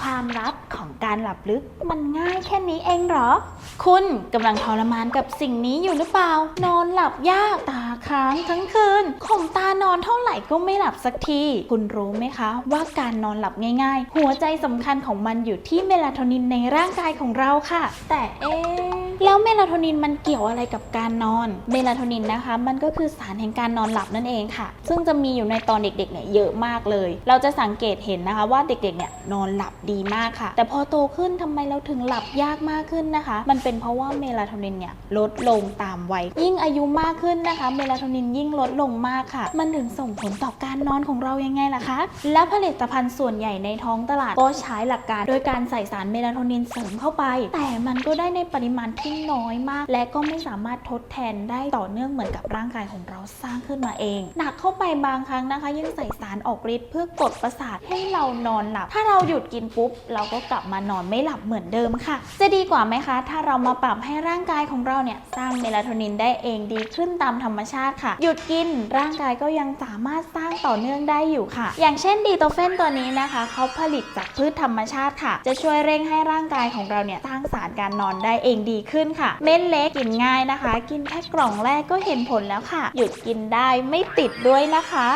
ความลับของการหลับลึกมันง่ายแค่นี้เองเหรอ คุณกำลังทรมานกับสิ่งนี้อยู่หรือเปล่า นอนหลับยากตา ค้างทั้งคืนข่มตานอนเท่าไหร่ก็ไม่หลับสักที คุณรู้ไหมคะ ว่าการนอนหลับง่ายๆ หัวใจสำคัญของมันอยู่ที่เมลาโทนินในร่างกายของเราค่ะ แต่เอ๊แล้วเมลาโทนินมันเกี่ยวอะไรกับการนอน เมลาโทนินนะคะ มันก็คือสารแห่งการนอนหลับนั่นเองค่ะ ซึ่งจะมีอยู่ในตอนเด็กๆเนี่ยเยอะมากเลย เราจะสังเกตเห็นนะคะว่าเด็กๆเนี่ยนอนหลับดีมากค่ะ แต่พอโตขึ้นทำไมเราถึงหลับยากมากขึ้นนะคะ มันเป็นเพราะว่าเมลาโทนินเนี่ยลดลงตามวัยยิ่งอายุมากขึ้นนะคะ เมลาโทนินยิ่งลดลงมากค่ะ มันถึงส่งผลต่อการนอนของเรายังไงล่ะคะ และผลิตภัณฑ์ส่วนใหญ่ในท้องตลาดก็ใช้หลักการ โดยการใส่สารเมลาโทนินเสริมเข้าไป แต่มันก็ได้ในปริมาณที่น้อยมาก และก็ไม่สามารถทดแทนได้ต่อเนื่องเหมือนกับร่างกายของเราสร้างขึ้นมาเอง หนักเข้าไปบางครั้งนะคะ ยังใส่สารออกฤทธิ์เพื่อกดประสาทให้เรานอนหลับ ถ้าเราหยุดกินปุ๊บ เราก็กลับมานอนไม่หลับเหมือนเดิมค่ะ จะดีกว่าไหมคะ ถ้าเรามาปรับให้ร่างกายของเราเนี่ยสร้างเมลาโทนินได้เองดีขึ้นตามธรรมชาติค่ะ หยุดกินร่างกายก็ยังสามารถสร้างต่อเนื่องได้อยู่ค่ะ อย่างเช่นดีโตเฟนตัวนี้นะคะเขาผลิตจากพืชธรรมชาติค่ะ จะช่วยเร่งให้ร่างกายของเราเนี่ยสร้างสารการนอนได้เองดีขึ้นค่ะ เม็ดเล็กกินง่ายนะคะ กินแค่กล่องแรกก็เห็นผลแล้วค่ะ หยุดกินได้ไม่ติดด้วยนะคะ